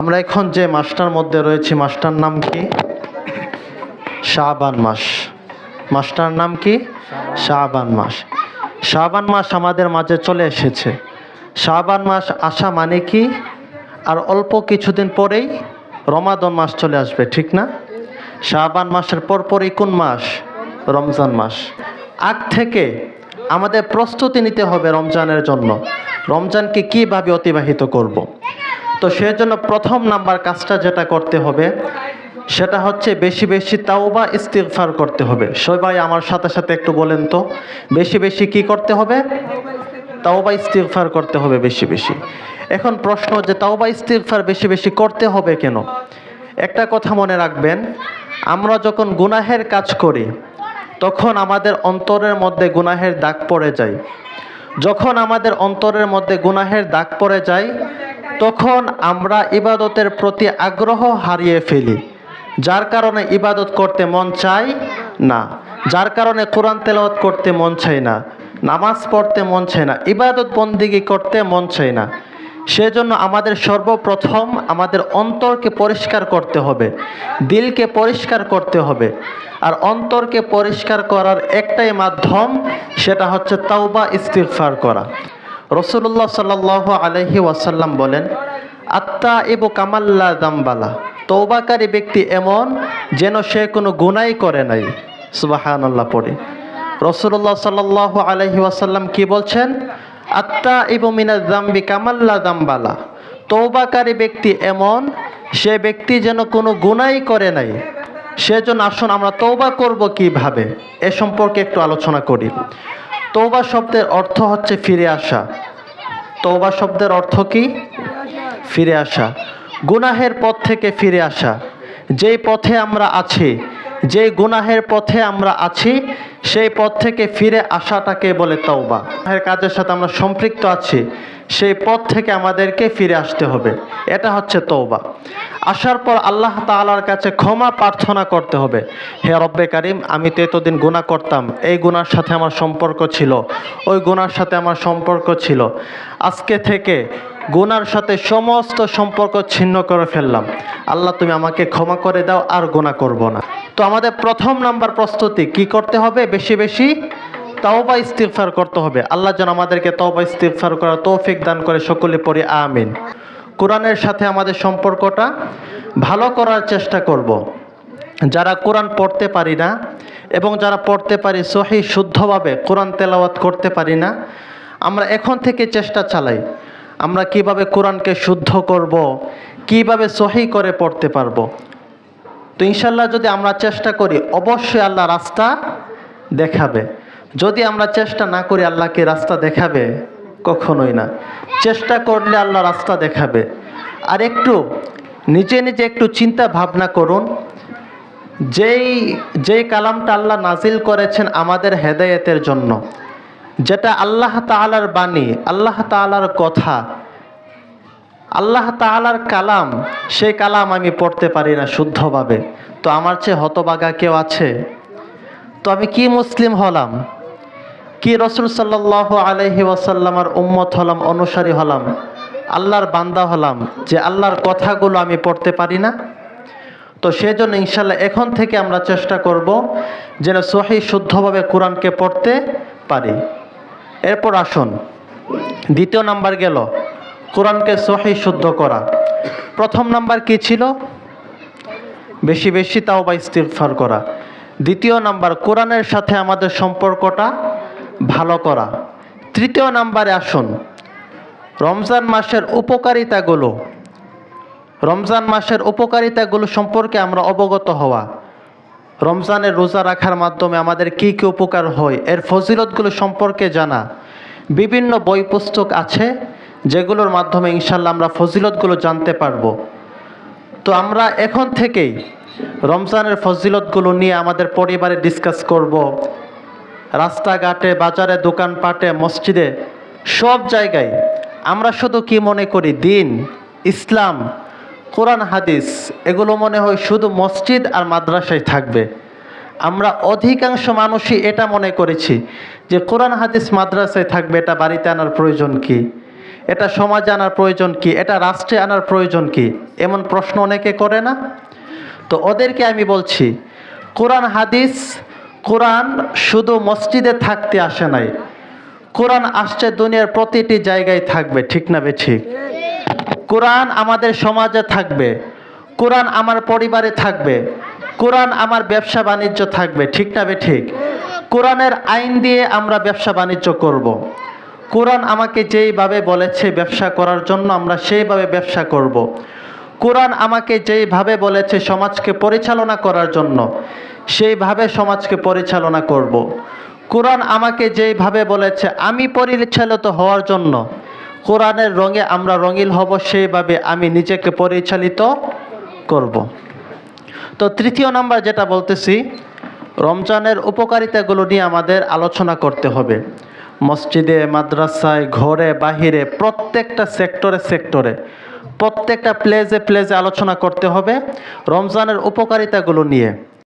আমরা এখন যে মাসটার মধ্যে রয়েছি, মাসটার নাম কি? শাবান মাস। মাসটার নাম কি? শাবান মাস। শাবান মাস আমাদের মাঝে চলে এসেছে। শাবান মাস আসা মানে কি? আর অল্প কিছুদিন পরেই রমাদন মাস চলে আসবে, ঠিক না? শাবান মাসের পর পরপরই কোন মাস? রমজান মাস। আগ থেকে আমাদের প্রস্তুতি নিতে হবে রমজানের জন্য। রমজানকে কীভাবে অতিবাহিত করব। তো সেজন্য প্রথম নাম্বার কাজটা যেটা করতে হবে, সেটা হচ্ছে বেশি বেশি তাও তাওবা ইস্তিগফার করতে হবে। সবাই আমার সাথে সাথে একটু বলেন তো, বেশি বেশি কি করতে হবে? তাও তাওবা ইস্তিগফার করতে হবে বেশি বেশি। এখন প্রশ্ন যে তাও তাওবা ইস্তিগফার বেশি বেশি করতে হবে কেন? একটা কথা মনে রাখবেন, আমরা যখন গুনাহের কাজ করি, তখন আমাদের অন্তরের মধ্যে গুনাহের দাগ পড়ে যায়। যখন আমাদের অন্তরের মধ্যে গুনাহের দাগ পড়ে যায় তখন আমরা ইবাদতের প্রতি আগ্রহ হারিয়ে ফেলি। যার কারণে ইবাদত করতে মন চাই না। যার কারণে কোরআন তেলাওয়াত করতে মন চাই না। নামাজ পড়তে মন চায় না। ইবাদত বন্দিগি করতে মন চায় না। সেজন্য আমাদের সর্বপ্রথম আমাদের অন্তরকে পরিষ্কার করতে হবে। দিলকে পরিষ্কার করতে হবে। আর অন্তরকে পরিষ্কার করার একটাই মাধ্যম সেটা হচ্ছে তাওবা, ইস্তিগফার করা। রসুল্লাহ সাল আলহি ওয়াসাল্লাম বলেন আত্মা এবো কামাল্লা দামবালা। তৌবাকারী ব্যক্তি এমন যেন সে কোনো গুনাই করে নাই। সুবাহান আল্লাহ পড়ে। রসুল্লাহ সাল্লাহ আলহি ওয়াসাল্লাম কি বলছেন? আত্মা ইবু মিনা দাম্বি কামাল্লা দাম্বালা। তৌবাকারী ব্যক্তি এমন সে ব্যক্তি যেন কোনো গুনাই করে নাই। সেজন্য আসুন আমরা তৌবা করব কীভাবে? এ সম্পর্কে একটু আলোচনা করি। তৌবা শব্দের অর্থ হচ্ছে ফিরে আসা। তৌবা শব্দের অর্থ কি? ফিরে আসা। গুনাহের পথ থেকে ফিরে আসা। যেই পথে আমরা আছি যে গুনাহের পথে আমরা আছি, সেই পথ থেকে ফিরে আসাটাকে বলে তওবা। গুনাহের কাজের সাথে আমরা সম্পৃক্ত আছি, সেই পথ থেকে আমাদেরকে ফিরে আসতে হবে। এটা হচ্ছে তৌবা আসার পর আল্লাহ তাআলার কাছে ক্ষমা প্রার্থনা করতে হবে। হে রব্বে কারিম, আমি তো এতদিন গুনাহ করতাম। এই গুনার সাথে আমার সম্পর্ক ছিল। ওই গুনার সাথে আমার সম্পর্ক ছিল। আজকে থেকে গুনার সাথে সমস্ত সম্পর্ক ছিন্ন করে ফেললাম। আল্লাহ, তুমি আমাকে ক্ষমা করে দাও, আর গোনা করব না। তো আমাদের প্রথম নাম্বার প্রস্তুতি, কি করতে হবে? বেশি বেশি তওবা ইস্তিগফার করতে হবে। আল্লাহ যেন আমাদেরকে তওবা ইস্তিগফার করার তৌফিক দান করে সকলে পড়ি, আমিন। কোরআনের সাথে আমাদের সম্পর্কটা ভালো করার চেষ্টা করব। যারা কোরআন পড়তে পারি না এবং যারা পড়তে পারি সহি, শুদ্ধভাবে কোরআন তেলাওয়াত করতে পারি না, আমরা এখন থেকে চেষ্টা চালাই। আমরা কীভাবে কোরআনকে শুদ্ধ করব, কীভাবে সহি করে পড়তে পারব? তো ইনশাল্লাহ যদি আমরা চেষ্টা করি, অবশ্যই আল্লাহ রাস্তা দেখাবে। যদি আমরা চেষ্টা না করি আল্লাহকে রাস্তা দেখাবে? কখনোই না। চেষ্টা করলে আল্লাহ রাস্তা দেখাবে। আর একটু, নিজে নিজে একটু চিন্তা ভাবনা করুন। যেই যেই কালামটা আল্লাহ নাজিল করেছেন আমাদের হেদায়েতের জন্য যেটা আল্লাহ তাআলার বাণী, আল্লাহ তাআলার কথা, আল্লাহ তাআলার কালাম, সে কালাম আমি পড়তে পারি না শুদ্ধভাবে। তো আমার চেয়ে হতবাগা কেউ আছে? তো আমি কি মুসলিম হলাম? কি রসুল সাল্লাহ আলহি ওয়াসাল্লামার উম্মত হলাম, অনুসারী হলাম, আল্লাহর বান্দা হলাম, যে আল্লাহর কথাগুলো আমি পড়তে পারি না? তো সেজন্য ইনশাল্লাহ এখন থেকে আমরা চেষ্টা করব যেন সহি শুদ্ধভাবে কোরআনকে পড়তে পারি। এরপর আসুন। দ্বিতীয় নাম্বার গেল, কোরআনকে সহি শুদ্ধ করা। প্রথম নাম্বার কি ছিল? বেশি বেশি তাও বা ইস্তিগফার করা। দ্বিতীয় নাম্বার, কোরআনের সাথে আমাদের সম্পর্কটা ভালো করা। তৃতীয় নাম্বারে আসুন, রমজান মাসের উপকারিতাগুলো। রমজান মাসের উপকারিতাগুলো সম্পর্কে আমরা অবগত হওয়া। রমজানের রোজা রাখার মাধ্যমে আমাদের কি কি উপকার হয়? এর ফজিলতগুলো সম্পর্কে জানা। বিভিন্ন বই পুস্তক আছে, যেগুলোর মাধ্যমে ইনশাল্লাহ আমরা ফজিলতগুলো জানতে পারব। তো আমরা এখন থেকেই রমজানের ফজিলতগুলো নিয়ে আমাদের পরিবারে ডিসকাস করব। রাস্তাঘাটে, বাজারে, দোকানপাটে, মসজিদে, সব জায়গায় আমরা শুধু কি মনে করি? দিন, ইসলাম কোরআন, হাদিস, এগুলো মনে হয় শুধু মসজিদ আর মাদ্রাসায় থাকবে। আমরা অধিকাংশ মানুষই এটা মনে করেছি যে কোরআন, হাদিস মাদ্রাসায় থাকবে, এটা বাড়িতে আনার প্রয়োজন কি? এটা সমাজে আনার প্রয়োজন কি? এটা রাষ্ট্রে আনার প্রয়োজন কি? এমন প্রশ্ন অনেকে করে না? তো ওদেরকে আমি বলছি, কোরআন, হাদিস, কোরআন শুধু মসজিদে থাকতে আসে নাই। কোরআন আসছে দুনিয়ার প্রতিটি জায়গায় থাকবে, ঠিক না বে ঠিক? কোরআন আমাদের সমাজে থাকবে কোরআন আমার পরিবারে থাকবে কোরআন আমার ব্যবসা বাণিজ্য থাকবে ঠিক না বে ঠিক কোরআনের আইন দিয়ে আমরা ব্যবসা বাণিজ্য করব। কোরআন আমাকে যেইভাবে বলেছে ব্যবসা করার জন্য আমরা সেইভাবে ব্যবসা করব। কোরআন আমাকে যেইভাবে বলেছে সমাজকে পরিচালনা করার জন্য, সেইভাবে সমাজকে পরিচালনা করব। কোরআন আমাকে যেইভাবে বলেছে, আমি পরিচালিত হওয়ার জন্য কোরআনের রঙে আমরা রঙিল হব, সেইভাবে আমি নিজেকে পরিচালিত করব। তো তৃতীয় নাম্বার যেটা বলতেছি, রমজানের উপকারিতাগুলো নিয়ে আমাদের আলোচনা করতে হবে। মসজিদে, মাদ্রাসায়, ঘরে, বাহিরে, প্রত্যেকটা সেক্টরে সেক্টরে, প্রত্যেকটা প্লেজে প্লেজে আলোচনা করতে হবে রমজানের উপকারিতাগুলো নিয়ে।